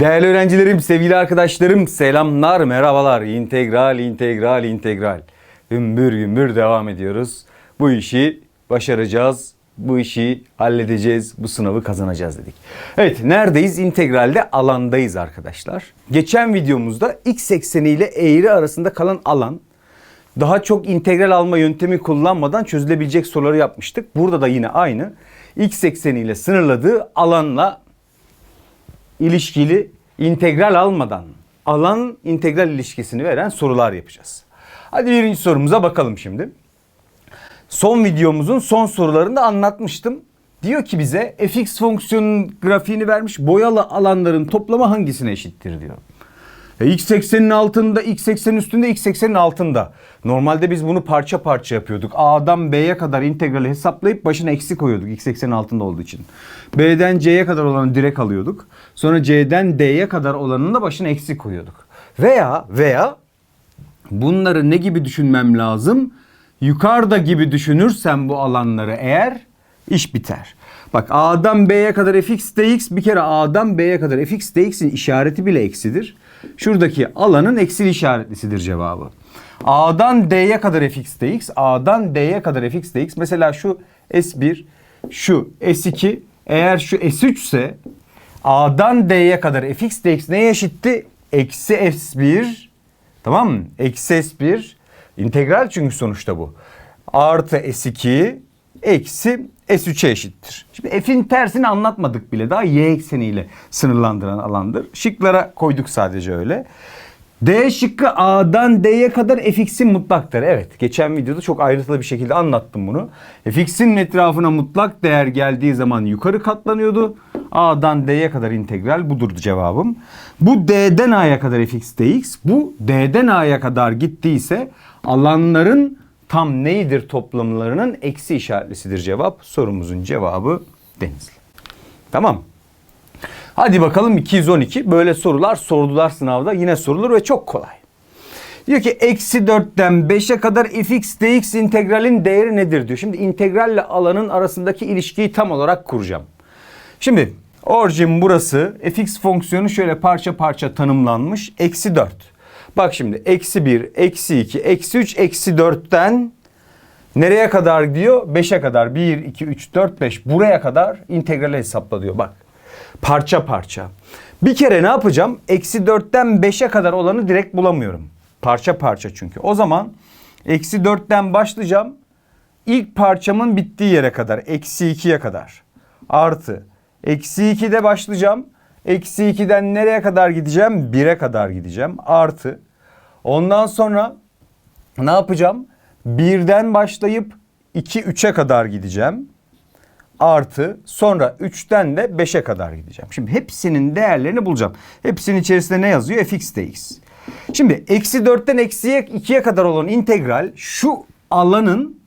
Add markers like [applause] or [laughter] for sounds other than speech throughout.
Değerli öğrencilerim, sevgili arkadaşlarım, selamlar, merhabalar. İntegral, integral, integral. Gümbür gümbür devam ediyoruz. Bu işi başaracağız. Bu işi halledeceğiz. Bu sınavı kazanacağız dedik. Evet, neredeyiz? İntegralde alandayız arkadaşlar. Geçen videomuzda x ekseni ile eğri arasında kalan alan daha çok integral alma yöntemi kullanmadan çözülebilecek soruları yapmıştık. Burada da yine aynı. X ekseniyle sınırladığı alanla ilişkili integral almadan alan integral ilişkisini veren sorular yapacağız. Hadi birinci sorumuza bakalım şimdi. Son videomuzun son sorularında anlatmıştım. Diyor ki bize fx fonksiyonun grafiğini vermiş boyalı alanların toplamı hangisine eşittir diyor. E, x eksenin altında, x eksenin üstünde, x eksenin altında. Normalde biz bunu parça parça yapıyorduk. A'dan B'ye kadar integrali hesaplayıp başına eksi koyuyorduk x eksenin altında olduğu için. B'den C'ye kadar olanı direkt alıyorduk. Sonra C'den D'ye kadar olanın da başına eksi koyuyorduk. Veya veya bunları ne gibi düşünmem lazım? Yukarıda gibi düşünürsem bu alanları eğer iş biter. Bak A'dan B'ye kadar fx dx bir kere A'dan B'ye kadar fx dx'in işareti bile eksidir. Şuradaki alanın eksili işaretlisidir cevabı. A'dan D'ye kadar fx dx, A'dan D'ye kadar fx dx. Mesela şu S1, şu S2 eğer şu S3 ise A'dan D'ye kadar fx dx neye eşitti? Eksi S1 Tamam mı? Eksi S1 integral çünkü sonuçta bu. Artı S2 eksi S3'e eşittir. Şimdi f'in tersini anlatmadık bile. Daha y ekseniyle sınırlandıran alandır. Şıklara koyduk sadece öyle. D şıkkı A'dan D'ye kadar fx'in mutlaktır. Evet geçen videoda çok ayrıntılı bir şekilde anlattım bunu. fx'in etrafına mutlak değer geldiği zaman yukarı katlanıyordu. A'dan D'ye kadar integral budur cevabım. Bu D'den A'ya kadar fx dx. Bu D'den A'ya kadar gittiyse alanların tam neydir toplamlarının eksi işaretlisidir cevap. Sorumuzun cevabı Denizli. Tamam. Hadi bakalım 212. Böyle sorular sordular sınavda. Yine sorulur ve çok kolay. Diyor ki eksi 4'ten 5'e kadar fx dx integralin değeri nedir diyor. Şimdi integralle alanın arasındaki ilişkiyi tam olarak kuracağım. Şimdi orijin burası. fx fonksiyonu şöyle parça parça tanımlanmış. Eksi 4. Bak şimdi eksi 1, eksi 2, eksi 3, eksi 4'ten nereye kadar diyor? 5'e kadar. 1, 2, 3, 4, 5 buraya kadar integrali hesapla diyor. Bak parça parça. Bir kere ne yapacağım? Eksi 4'ten 5'e kadar olanı direkt bulamıyorum. Parça parça çünkü. O zaman eksi 4'ten başlayacağım. İlk parçamın bittiği yere kadar. Eksi 2'ye kadar. Artı. Eksi 2'de başlayacağım. Eksi 2'den nereye kadar gideceğim? 1'e kadar gideceğim. Artı. Ondan sonra ne yapacağım? 1'den başlayıp 2 3'e kadar gideceğim. Artı sonra 3'ten de 5'e kadar gideceğim. Şimdi hepsinin değerlerini bulacağım. Hepsinin içerisinde ne yazıyor? fx dx. Şimdi eksi 4'ten eksiye 2'ye kadar olan integral şu alanın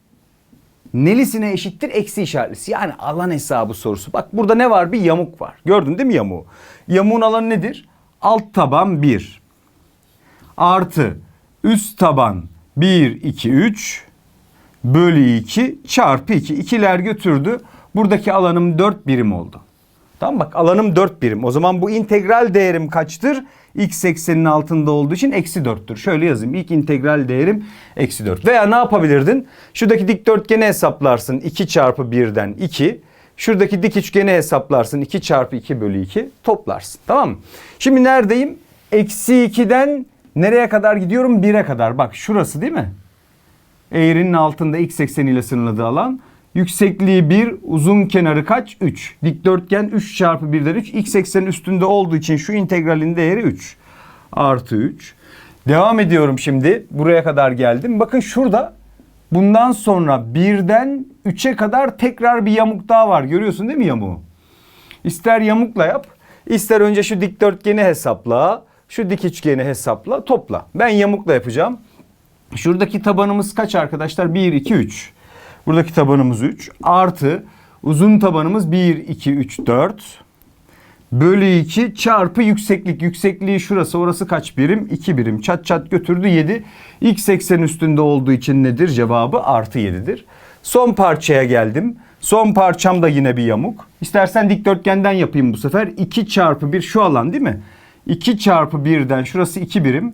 nelisine eşittir? Eksi işaretlisi. Yani alan hesabı sorusu. Bak burada ne var? Bir yamuk var. Gördün değil mi yamuğu? Yamuğun alanı nedir? Alt taban 1. Artı üst taban 1, 2, 3 bölü 2 çarpı 2. İkiler götürdü. Buradaki alanım 4 birim oldu. Tamam bak alanım 4 birim. O zaman bu integral değerim kaçtır? X eksenin altında olduğu için eksi 4'tür. Şöyle yazayım. İlk integral değerim eksi 4. Veya ne yapabilirdin? Şuradaki dikdörtgeni hesaplarsın. 2 çarpı 1'den 2. Şuradaki dik üçgeni hesaplarsın. 2 çarpı 2 bölü 2 toplarsın. Tamam mı? Şimdi neredeyim? Eksi 2'den nereye kadar gidiyorum? 1'e kadar. Bak şurası değil mi? Eğrinin altında x ekseniyle sınırladığı alan. Yüksekliği 1, uzun kenarı kaç? 3. Dikdörtgen 3 çarpı 1'den 3. X eksenin üstünde olduğu için şu integralin değeri 3. Artı 3. Devam ediyorum şimdi. Buraya kadar geldim. Bakın şurada bundan sonra 1'den 3'e kadar tekrar bir yamuk daha var. Görüyorsun değil mi yamuğu? İster yamukla yap, ister önce şu dikdörtgeni hesapla, şu dik üçgeni hesapla, topla. Ben yamukla yapacağım. Şuradaki tabanımız kaç arkadaşlar? 1, 2, 3. Buradaki tabanımız 3. Artı uzun tabanımız 1, 2, 3, 4. Bölü 2 çarpı yükseklik. Yüksekliği şurası. Orası kaç birim? 2 birim. Çat çat götürdü 7. X eksen üstünde olduğu için nedir? Cevabı artı 7'dir. Son parçaya geldim. Son parçam da yine bir yamuk. İstersen dikdörtgenden yapayım bu sefer. 2 çarpı 1 şu alan değil mi? 2 çarpı 1'den şurası 2 birim.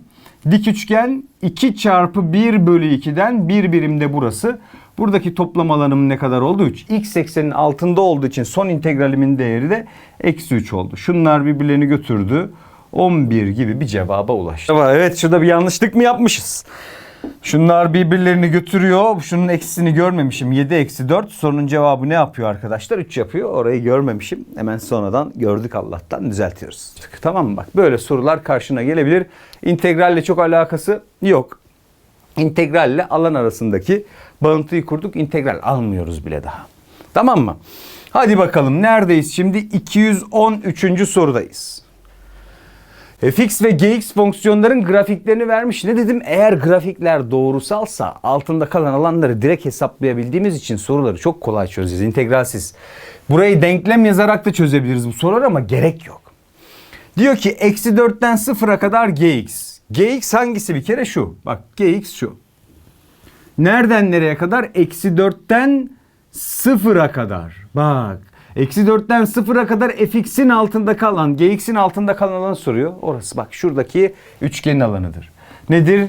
Dik üçgen 2 çarpı 1 bölü 2'den 1 birim de burası. Buradaki toplam alanım ne kadar oldu? 3. X eksenin altında olduğu için son integralimin değeri de eksi 3 oldu. Şunlar birbirlerini götürdü. 11 gibi bir cevaba ulaştı. Evet şurada bir yanlışlık mı yapmışız? Şunlar birbirlerini götürüyor. Şunun eksisini görmemişim. 7 eksi 4. Sorunun cevabı ne yapıyor arkadaşlar? 3 yapıyor. Orayı görmemişim. Hemen sonradan gördük Allah'tan düzeltiyoruz. Tamam mı? Bak böyle sorular karşına gelebilir. İntegralle çok alakası yok. İntegralle alan arasındaki bağıntıyı kurduk. İntegral almıyoruz bile daha. Tamam mı? Hadi bakalım neredeyiz şimdi? 213. sorudayız. Fx ve gx fonksiyonların grafiklerini vermiş. Ne dedim? Eğer grafikler doğrusalsa altında kalan alanları direkt hesaplayabildiğimiz için soruları çok kolay çözeceğiz. İntegralsiz. Burayı denklem yazarak da çözebiliriz bu soruları ama gerek yok. Diyor ki eksi 4'ten 0'a kadar gx. gx hangisi bir kere şu. Bak gx şu. Nereden nereye kadar? Eksi 4'ten 0'a kadar. Bak. Eksi 4'ten 0'a kadar fx'in altında kalan, gx'in altında kalan alanı soruyor. Orası bak şuradaki üçgenin alanıdır. Nedir?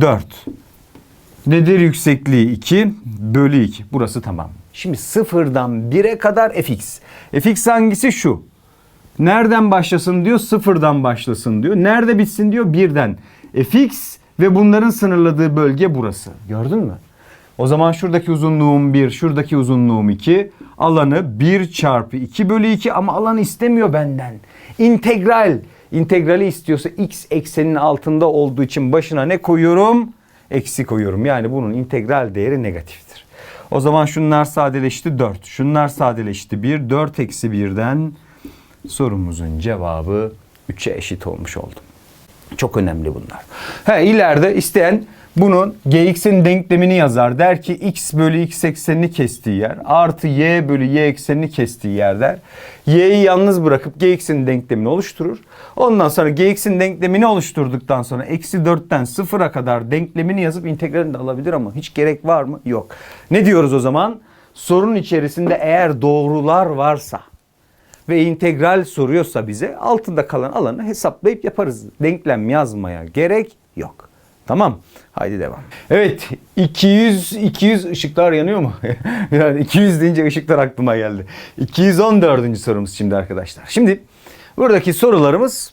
4. Nedir yüksekliği? 2 bölü 2. Burası tamam. Şimdi sıfırdan 1'e kadar fx. fx hangisi? Şu. Nereden başlasın diyor? Sıfırdan başlasın diyor. Nerede bitsin diyor? Birden. fx ve bunların sınırladığı bölge burası. Gördün mü? O zaman şuradaki uzunluğum 1, şuradaki uzunluğum 2. Alanı 1 çarpı 2 bölü 2 ama alan istemiyor benden. İntegral. İntegrali istiyorsa x eksenin altında olduğu için başına ne koyuyorum? Eksi koyuyorum. Yani bunun integral değeri negatiftir. O zaman şunlar sadeleşti 4. Şunlar sadeleşti 1. 4 eksi 1'den sorumuzun cevabı 3'e eşit olmuş oldu. Çok önemli bunlar. He, ileride isteyen bunun gx'in denklemini yazar. Der ki x bölü x eksenini kestiği yer artı y bölü y eksenini kestiği yer der. y'yi yalnız bırakıp gx'in denklemini oluşturur. Ondan sonra gx'in denklemini oluşturduktan sonra eksi 4'ten 0'a kadar denklemini yazıp integralini de alabilir ama hiç gerek var mı? Yok. Ne diyoruz o zaman? Sorunun içerisinde eğer doğrular varsa ve integral soruyorsa bize altında kalan alanı hesaplayıp yaparız. Denklem yazmaya gerek yok. Tamam. Haydi devam. Evet 200 200 ışıklar yanıyor mu? [laughs] yani 200 deyince ışıklar aklıma geldi. 214. sorumuz şimdi arkadaşlar. Şimdi buradaki sorularımız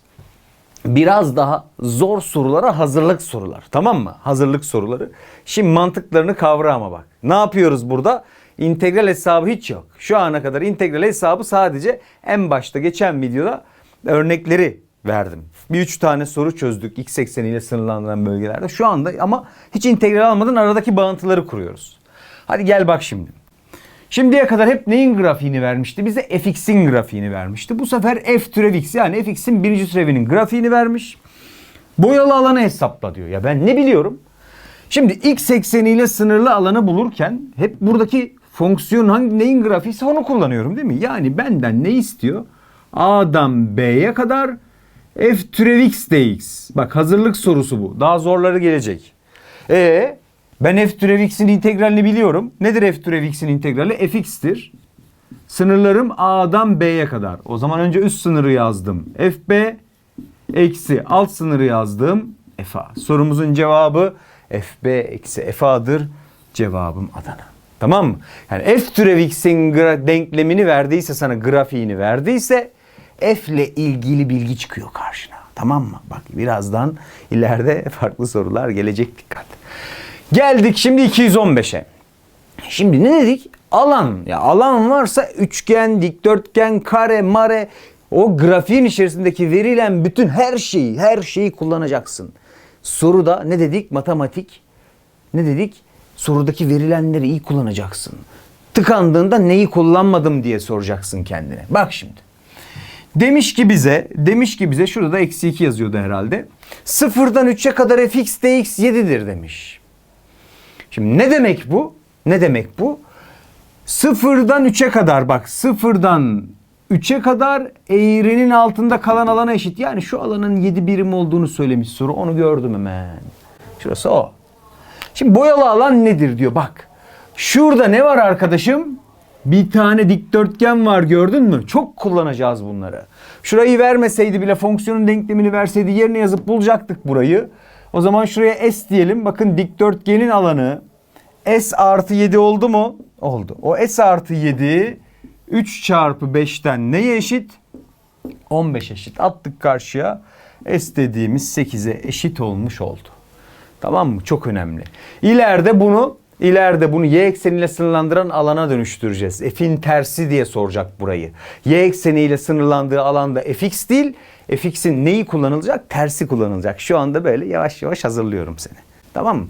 biraz daha zor sorulara hazırlık sorular. Tamam mı? Hazırlık soruları. Şimdi mantıklarını kavra ama bak. Ne yapıyoruz burada? İntegral hesabı hiç yok. Şu ana kadar integral hesabı sadece en başta geçen videoda örnekleri verdim. Bir üç tane soru çözdük x ekseniyle sınırlandırılan bölgelerde. Şu anda ama hiç integral almadan aradaki bağıntıları kuruyoruz. Hadi gel bak şimdi. Şimdiye kadar hep neyin grafiğini vermişti? Bize fx'in grafiğini vermişti. Bu sefer f türev x yani fx'in birinci türevinin grafiğini vermiş. Boyalı alanı hesapla diyor. Ya ben ne biliyorum? Şimdi x ekseniyle sınırlı alanı bulurken hep buradaki fonksiyon hangi neyin grafiyse onu kullanıyorum değil mi? Yani benden ne istiyor? A'dan B'ye kadar f türev x dx. Bak hazırlık sorusu bu. Daha zorları gelecek. E ben f türev x'in integralini biliyorum. Nedir f türev x'in integrali? fx'tir. Sınırlarım A'dan B'ye kadar. O zaman önce üst sınırı yazdım. fb eksi alt sınırı yazdım. fa. Sorumuzun cevabı fb eksi fa'dır. Cevabım Adana. Tamam mı? Yani f türev x'in denklemini verdiyse sana grafiğini verdiyse f ile ilgili bilgi çıkıyor karşına. Tamam mı? Bak birazdan ileride farklı sorular gelecek dikkat. Geldik şimdi 215'e. Şimdi ne dedik? Alan. Ya alan varsa üçgen, dikdörtgen, kare, mare o grafiğin içerisindeki verilen bütün her şeyi, her şeyi kullanacaksın. Soruda ne dedik? Matematik. Ne dedik? Sorudaki verilenleri iyi kullanacaksın. Tıkandığında neyi kullanmadım diye soracaksın kendine. Bak şimdi. Demiş ki bize, demiş ki bize şurada da eksi 2 yazıyordu herhalde. Sıfırdan 3'e kadar fx dx 7'dir demiş. Şimdi ne demek bu? Ne demek bu? Sıfırdan 3'e kadar bak sıfırdan 3'e kadar eğrinin altında kalan alana eşit. Yani şu alanın 7 birim olduğunu söylemiş soru. Onu gördüm hemen. Şurası o. Şimdi boyalı alan nedir diyor bak. Şurada ne var arkadaşım? Bir tane dikdörtgen var gördün mü? Çok kullanacağız bunları. Şurayı vermeseydi bile fonksiyonun denklemini verseydi yerine yazıp bulacaktık burayı. O zaman şuraya S diyelim. Bakın dikdörtgenin alanı S artı 7 oldu mu? Oldu. O S artı 7 3 çarpı 5'ten neye eşit? 15 eşit. Attık karşıya. S dediğimiz 8'e eşit olmuş oldu. Tamam mı? Çok önemli. İleride bunu ileride bunu y ekseniyle sınırlandıran alana dönüştüreceğiz. F'in tersi diye soracak burayı. Y ekseniyle sınırlandığı alanda fx değil, fx'in neyi kullanılacak? Tersi kullanılacak. Şu anda böyle yavaş yavaş hazırlıyorum seni. Tamam mı?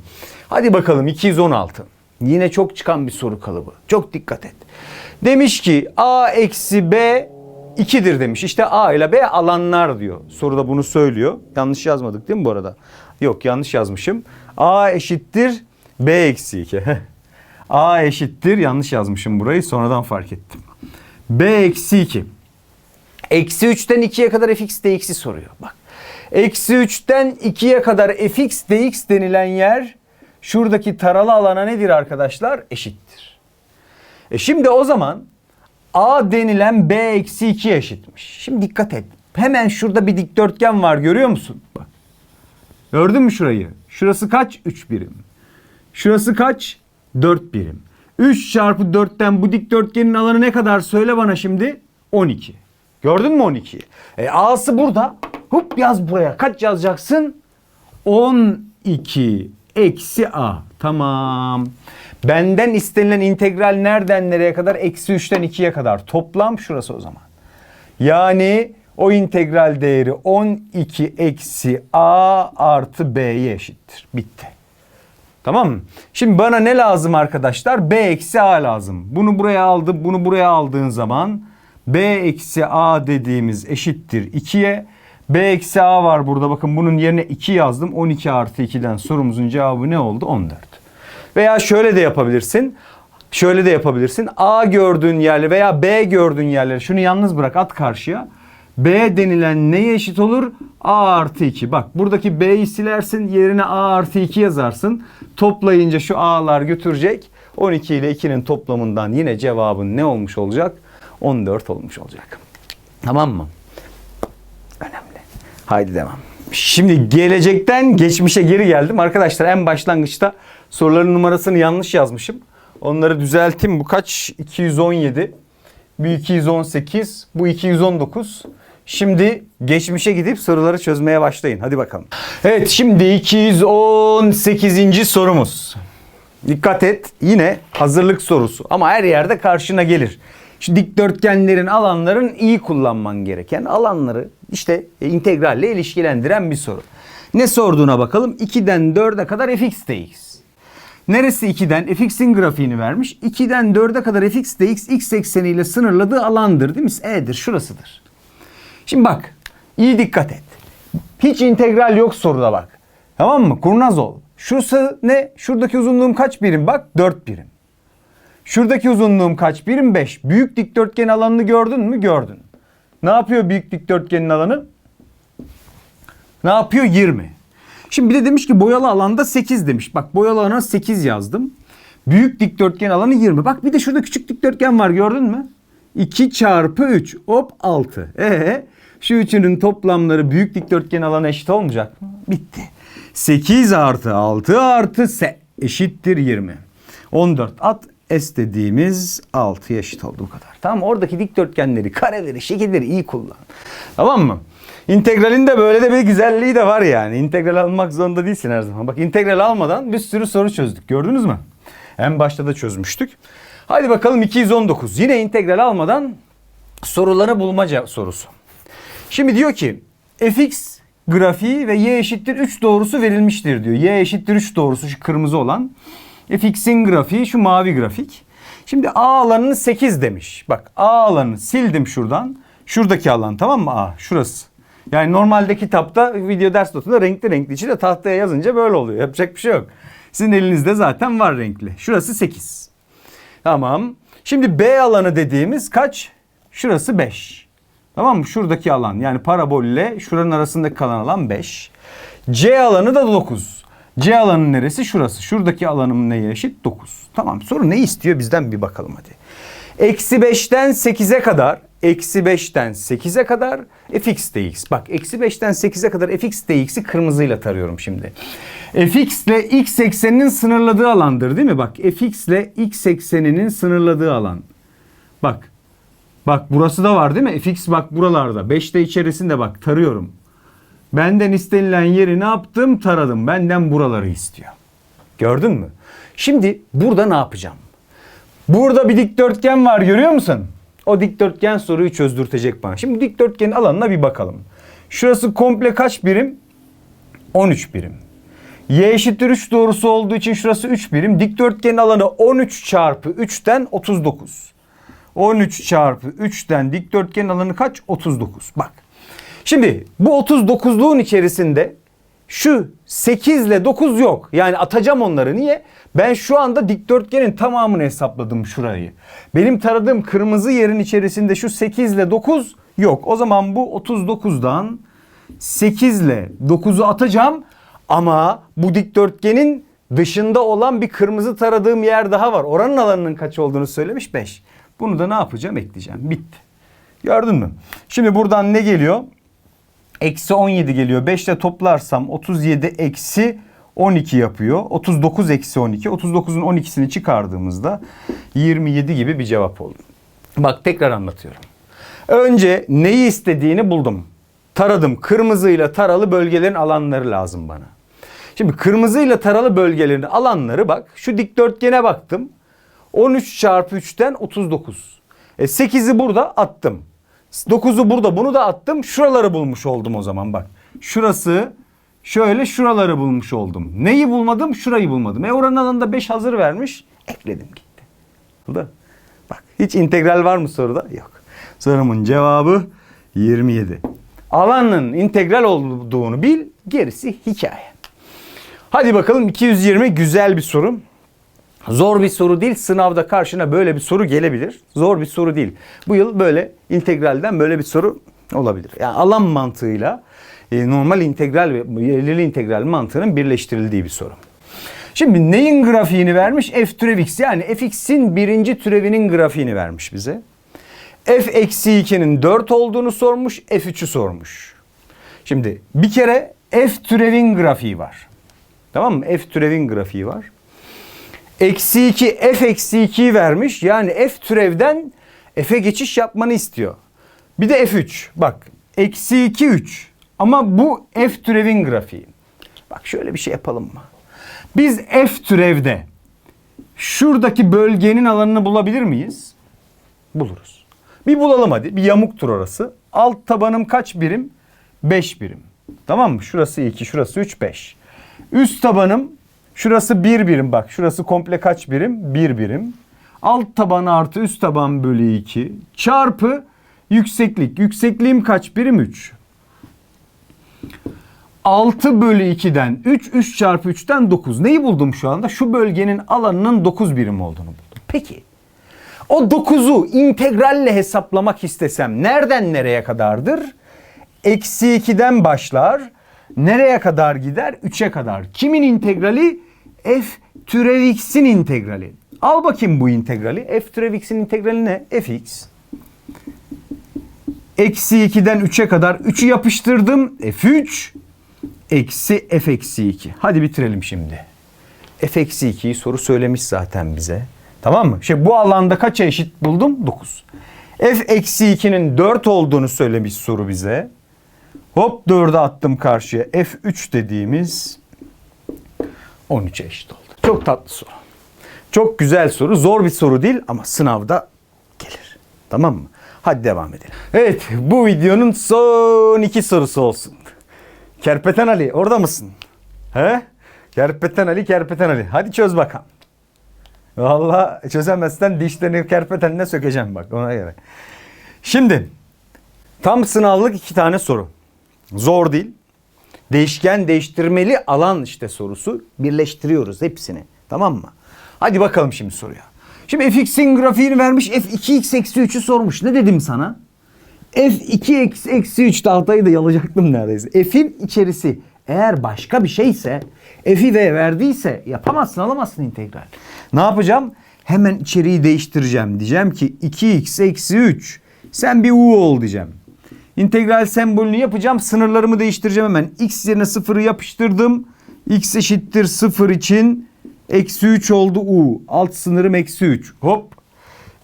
Hadi bakalım 216. Yine çok çıkan bir soru kalıbı. Çok dikkat et. Demiş ki a eksi b 2'dir demiş. İşte A ile B alanlar diyor. Soruda bunu söylüyor. Yanlış yazmadık değil mi bu arada? Yok yanlış yazmışım. A eşittir B eksi 2. [laughs] A eşittir yanlış yazmışım burayı sonradan fark ettim. B eksi 2. Eksi 3'ten 2'ye kadar fx dx'i soruyor. Bak. Eksi 3'ten 2'ye kadar fx dx denilen yer şuradaki taralı alana nedir arkadaşlar? Eşittir. E şimdi o zaman A denilen B eksi 2 eşitmiş. Şimdi dikkat et. Hemen şurada bir dikdörtgen var görüyor musun? Bak. Gördün mü şurayı? Şurası kaç? 3 birim. Şurası kaç? 4 birim. 3 çarpı 4'ten bu dikdörtgenin alanı ne kadar? Söyle bana şimdi. 12. Gördün mü 12'yi? E A'sı burada. Hop yaz buraya. Kaç yazacaksın? 12 eksi A. Tamam. Benden istenilen integral nereden nereye kadar? Eksi 3'ten 2'ye kadar. Toplam şurası o zaman. Yani o integral değeri 12 eksi A artı B'ye eşittir. Bitti. Tamam mı? Şimdi bana ne lazım arkadaşlar? B eksi A lazım. Bunu buraya aldım. Bunu buraya aldığın zaman B eksi A dediğimiz eşittir 2'ye. B eksi A var burada. Bakın bunun yerine 2 yazdım. 12 artı 2'den sorumuzun cevabı ne oldu? 14. Veya şöyle de yapabilirsin. Şöyle de yapabilirsin. A gördüğün yerleri veya B gördüğün yerleri şunu yalnız bırak at karşıya. B denilen neye eşit olur? A artı 2. Bak buradaki B'yi silersin yerine A artı 2 yazarsın. Toplayınca şu A'lar götürecek. 12 ile 2'nin toplamından yine cevabın ne olmuş olacak? 14 olmuş olacak. Tamam mı? Önemli. Haydi devam. Şimdi gelecekten geçmişe geri geldim. Arkadaşlar en başlangıçta soruların numarasını yanlış yazmışım. Onları düzelttim. Bu kaç? 217. Bu 218. Bu 219. Şimdi geçmişe gidip soruları çözmeye başlayın. Hadi bakalım. Evet şimdi 218. sorumuz. Dikkat et yine hazırlık sorusu ama her yerde karşına gelir. Şu dikdörtgenlerin alanların iyi kullanman gereken alanları işte integralle ilişkilendiren bir soru. Ne sorduğuna bakalım. 2'den 4'e kadar fx dx. Neresi 2'den? fx'in grafiğini vermiş. 2'den 4'e kadar fx dx x ekseniyle sınırladığı alandır değil mi? E'dir şurasıdır. Şimdi bak iyi dikkat et. Hiç integral yok soruda bak. Tamam mı? Kurnaz ol. Şurası ne? Şuradaki uzunluğum kaç birim? Bak 4 birim. Şuradaki uzunluğum kaç birim? 5. Büyük dikdörtgen alanını gördün mü? Gördün. Ne yapıyor büyük dikdörtgenin alanı? Ne yapıyor? 20. Şimdi bir de demiş ki boyalı alanda 8 demiş. Bak boyalı alana 8 yazdım. Büyük dikdörtgen alanı 20. Bak bir de şurada küçük dikdörtgen var gördün mü? 2 çarpı 3 hop 6. Ee, şu üçünün toplamları büyük dikdörtgen alanı eşit olmayacak mı? Bitti. 8 artı 6 artı S eşittir 20. 14 at S dediğimiz 6 eşit oldu bu kadar. Tamam? Oradaki dikdörtgenleri, kareleri, şekilleri iyi kullan. Tamam mı? İntegralin de böyle de bir güzelliği de var yani. İntegral almak zorunda değilsin her zaman. Bak integral almadan bir sürü soru çözdük. Gördünüz mü? En başta da çözmüştük. Hadi bakalım 219. Yine integral almadan soruları bulmaca sorusu. Şimdi diyor ki fx grafiği ve y eşittir 3 doğrusu verilmiştir diyor. Y eşittir 3 doğrusu şu kırmızı olan. fx'in grafiği şu mavi grafik. Şimdi a alanını 8 demiş. Bak a alanını sildim şuradan. Şuradaki alan tamam mı a? Şurası. Yani normalde kitapta video ders notunda renkli renkli içinde tahtaya yazınca böyle oluyor. Yapacak bir şey yok. Sizin elinizde zaten var renkli. Şurası 8. Tamam. Şimdi B alanı dediğimiz kaç? Şurası 5. Tamam mı? Şuradaki alan yani parabolle şuranın arasındaki kalan alan 5. C alanı da 9. C alanı neresi? Şurası. Şuradaki alanım neye eşit? 9. Tamam. Soru ne istiyor bizden bir bakalım hadi. Eksi 5'ten 8'e kadar eksi 5'ten 8'e kadar fx dx. Bak eksi 5'ten 8'e kadar fx dx'i kırmızıyla tarıyorum şimdi. fx ile x ekseninin sınırladığı alandır değil mi? Bak fx ile x ekseninin sınırladığı alan. Bak. Bak burası da var değil mi? fx bak buralarda. 5'te içerisinde bak tarıyorum. Benden istenilen yeri ne yaptım? Taradım. Benden buraları istiyor. Gördün mü? Şimdi burada ne yapacağım? Burada bir dikdörtgen var görüyor musun? O dikdörtgen soruyu çözdürtecek bana. Şimdi dikdörtgenin alanına bir bakalım. Şurası komple kaç birim? 13 birim. Y eşittir 3 doğrusu olduğu için şurası 3 birim. Dikdörtgenin alanı 13 çarpı 3'ten 39. 13 çarpı 3'ten dikdörtgenin alanı kaç? 39. Bak. Şimdi bu 39'luğun içerisinde şu 8 ile 9 yok. Yani atacağım onları. Niye? Ben şu anda dikdörtgenin tamamını hesapladım şurayı. Benim taradığım kırmızı yerin içerisinde şu 8 ile 9 yok. O zaman bu 39'dan 8 ile 9'u atacağım. Ama bu dikdörtgenin dışında olan bir kırmızı taradığım yer daha var. Oranın alanının kaç olduğunu söylemiş 5. Bunu da ne yapacağım? Ekleyeceğim. Bitti. Gördün mü? Şimdi buradan ne geliyor? Eksi 17 geliyor. 5 ile toplarsam 37 eksi 12 yapıyor. 39 eksi 12. 39'un 12'sini çıkardığımızda 27 gibi bir cevap oldu. Bak tekrar anlatıyorum. Önce neyi istediğini buldum. Taradım. Kırmızıyla taralı bölgelerin alanları lazım bana. Şimdi kırmızıyla taralı bölgelerin alanları bak. Şu dikdörtgene baktım. 13 çarpı 3'ten 39. E 8'i burada attım. 9'u burada bunu da attım. Şuraları bulmuş oldum o zaman bak. Şurası şöyle şuraları bulmuş oldum. Neyi bulmadım? Şurayı bulmadım. E oranın alanında 5 hazır vermiş. Ekledim gitti. Oldu. Bak hiç integral var mı soruda? Yok. Sorumun cevabı 27. Alanın integral olduğunu bil. Gerisi hikaye. Hadi bakalım 220 güzel bir soru. Zor bir soru değil. Sınavda karşına böyle bir soru gelebilir. Zor bir soru değil. Bu yıl böyle integralden böyle bir soru olabilir. Yani alan mantığıyla e, normal integral ve belirli integral mantığının birleştirildiği bir soru. Şimdi neyin grafiğini vermiş? F türev x yani fx'in birinci türevinin grafiğini vermiş bize. f eksi 2'nin 4 olduğunu sormuş, f3'ü sormuş. Şimdi bir kere f türevin grafiği var. Tamam mı? F türevin grafiği var. Eksi 2 f eksi 2'yi vermiş. Yani f türevden f'e geçiş yapmanı istiyor. Bir de f3. Bak eksi 2 3. Ama bu f türevin grafiği. Bak şöyle bir şey yapalım mı? Biz f türevde şuradaki bölgenin alanını bulabilir miyiz? Buluruz. Bir bulalım hadi. Bir yamuktur orası. Alt tabanım kaç birim? 5 birim. Tamam mı? Şurası 2, şurası 3, 5. Üst tabanım şurası 1 birim bak. Şurası komple kaç birim? 1 birim. Alt taban artı üst taban bölü 2 çarpı yükseklik. Yüksekliğim kaç birim? 3. 6 bölü 2'den 3, 3 çarpı 3'ten 9. Neyi buldum şu anda? Şu bölgenin alanının 9 birim olduğunu buldum. Peki o 9'u integralle hesaplamak istesem nereden nereye kadardır? Eksi 2'den başlar. Nereye kadar gider? 3'e kadar. Kimin integrali? F türev x'in integrali. Al bakayım bu integrali. F türev x'in integrali ne? fx. Eksi 2'den 3'e kadar 3'ü yapıştırdım. F3 eksi f eksi 2. Hadi bitirelim şimdi. F eksi 2'yi soru söylemiş zaten bize. Tamam mı? Şimdi bu alanda kaça eşit buldum? 9. F eksi 2'nin 4 olduğunu söylemiş soru bize. Hop 4'ü attım karşıya. F3 dediğimiz 13'e eşit oldu. Çok tatlı soru. Çok güzel soru. Zor bir soru değil ama sınavda gelir. Tamam mı? Hadi devam edelim. Evet bu videonun son iki sorusu olsun. Kerpeten Ali orada mısın? He? Kerpeten Ali, Kerpeten Ali. Hadi çöz bakalım. Valla çözemezsen dişlerini kerpetenine sökeceğim bak ona göre. Şimdi tam sınavlık iki tane soru. Zor değil. Değişken değiştirmeli alan işte sorusu. Birleştiriyoruz hepsini. Tamam mı? Hadi bakalım şimdi soruya. Şimdi fx'in grafiğini vermiş f2x eksi 3'ü sormuş. Ne dedim sana? f2 eksi, eksi 3 tahtayı da yalacaktım neredeyse. f'in içerisi eğer başka bir şeyse f'i v verdiyse yapamazsın alamazsın integral. Ne yapacağım? Hemen içeriği değiştireceğim. Diyeceğim ki 2x eksi 3. Sen bir u ol diyeceğim. İntegral sembolünü yapacağım. Sınırlarımı değiştireceğim hemen. X yerine sıfırı yapıştırdım. X eşittir 0 için eksi 3 oldu u. Alt sınırım eksi 3. Hop.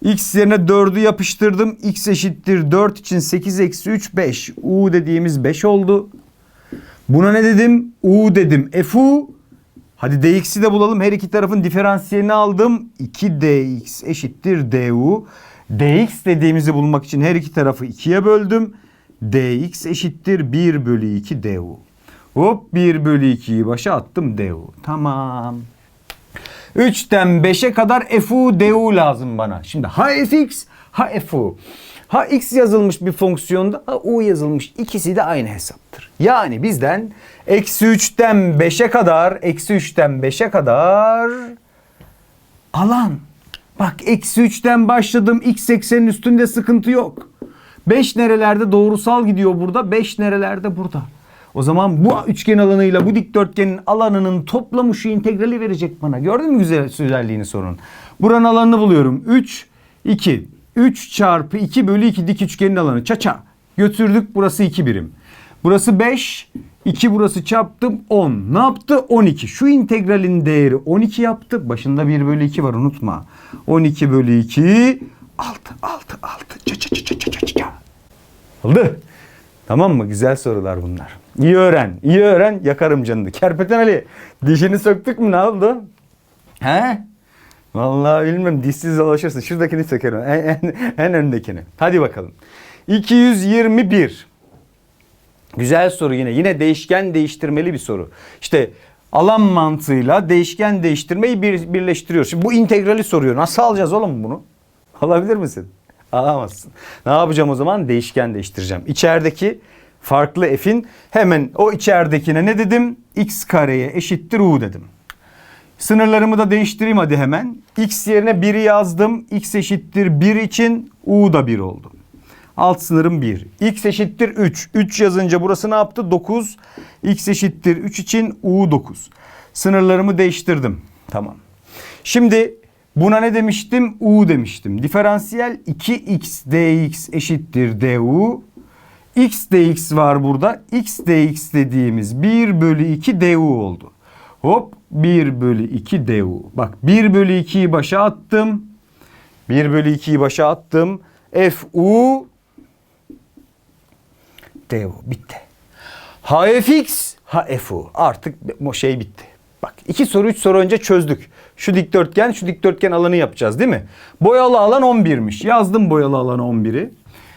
X yerine 4'ü yapıştırdım. X eşittir 4 için 8 eksi 3 5. U dediğimiz 5 oldu. Buna ne dedim? U dedim. Fu. Hadi dx'i de bulalım. Her iki tarafın diferansiyelini aldım. 2dx eşittir du. dx dediğimizi bulmak için her iki tarafı 2'ye böldüm. Dx eşittir 1 bölü 2 du. Hop 1 bölü 2'yi başa attım du. Tamam. 3'ten 5'e kadar fu du lazım bana. Şimdi ha fx ha fu. Ha x yazılmış bir fonksiyonda ha u yazılmış. İkisi de aynı hesaptır. Yani bizden eksi 3'ten 5'e kadar eksi 3'ten 5'e kadar alan. Bak eksi 3'ten başladım. X eksenin üstünde sıkıntı yok. 5 nerelerde doğrusal gidiyor burada. 5 nerelerde burada. O zaman bu üçgen alanıyla bu dikdörtgenin alanının toplamı şu integrali verecek bana. Gördün mü güzel güzelliğini sorun. Buranın alanını buluyorum. 3, 2. 3 çarpı 2 bölü 2 dik üçgenin alanı. Çaça. Götürdük burası 2 birim. Burası 5. 2 burası çarptım 10. Ne yaptı? 12. Şu integralin değeri 12 yaptı. Başında 1 bölü 2 var unutma. 12 bölü 2. 6, 6, 6. Ça ça ça ça ça ça. Oldu. Tamam mı? Güzel sorular bunlar. İyi öğren. iyi öğren. Yakarım canını. Kerpeten Ali. Dişini söktük mü? Ne oldu? He? Vallahi bilmem. Dişsiz dolaşırsın. Şuradakini sökerim. En, en, en öndekini. Hadi bakalım. 221. Güzel soru yine. Yine değişken değiştirmeli bir soru. İşte alan mantığıyla değişken değiştirmeyi bir, birleştiriyor. Şimdi bu integrali soruyor. Nasıl alacağız oğlum bunu? Alabilir misin? Alamazsın. Ne yapacağım o zaman? Değişken değiştireceğim. İçerideki farklı f'in hemen o içeridekine ne dedim? x kareye eşittir u dedim. Sınırlarımı da değiştireyim hadi hemen. X yerine 1'i yazdım. X eşittir 1 için U da 1 oldu. Alt sınırım 1. X eşittir 3. 3 yazınca burası ne yaptı? 9. X eşittir 3 için U 9. Sınırlarımı değiştirdim. Tamam. Şimdi buna ne demiştim? U demiştim. Diferansiyel 2x dx eşittir du. x dx var burada. x dx dediğimiz 1 bölü 2 du oldu. Hop 1 bölü 2 du. Bak 1 bölü 2'yi başa attım. 1 bölü 2'yi başa attım. fu du bitti. hfx hfu artık şey bitti. Bak iki soru üç soru önce çözdük. Şu dikdörtgen şu dikdörtgen alanı yapacağız değil mi? Boyalı alan 11'miş. Yazdım boyalı alan 11'i.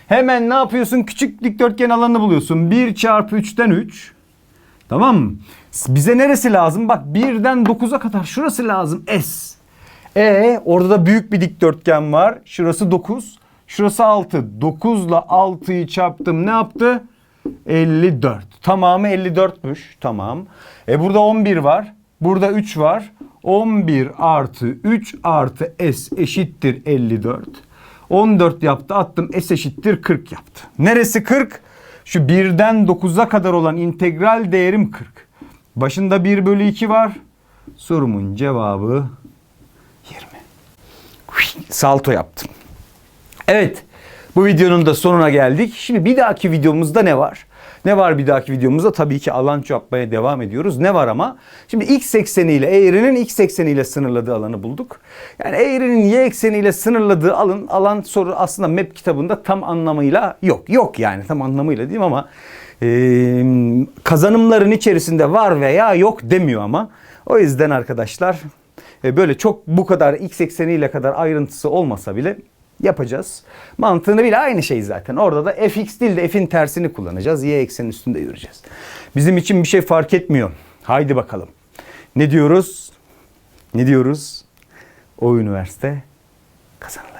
Hemen ne yapıyorsun? Küçük dikdörtgen alanını buluyorsun. 1 çarpı 3'ten 3. Tamam mı? Bize neresi lazım? Bak 1'den 9'a kadar şurası lazım. S. E orada da büyük bir dikdörtgen var. Şurası 9. Şurası 6. 9 ile 6'yı çarptım. Ne yaptı? 54. Tamamı 54'müş. Tamam. E burada 11 var. Burada 3 var. 11 artı 3 artı S eşittir 54. 14 yaptı attım S eşittir 40 yaptı. Neresi 40? Şu 1'den 9'a kadar olan integral değerim 40. Başında 1 bölü 2 var. Sorumun cevabı 20. Salto yaptım. Evet. Bu videonun da sonuna geldik. Şimdi bir dahaki videomuzda ne var? Ne var bir dahaki videomuzda? Tabii ki alan yapmaya devam ediyoruz. Ne var ama? Şimdi x ekseniyle eğrinin x ekseniyle sınırladığı alanı bulduk. Yani eğrinin y ekseniyle sınırladığı alan, alan soru aslında map kitabında tam anlamıyla yok. Yok yani tam anlamıyla diyeyim ama e, kazanımların içerisinde var veya yok demiyor ama. O yüzden arkadaşlar e, böyle çok bu kadar x ekseniyle kadar ayrıntısı olmasa bile yapacağız. Mantığını bile aynı şey zaten. Orada da fx değil de f'in tersini kullanacağız. Y eksenin üstünde yürüyeceğiz. Bizim için bir şey fark etmiyor. Haydi bakalım. Ne diyoruz? Ne diyoruz? O üniversite kazanılacak.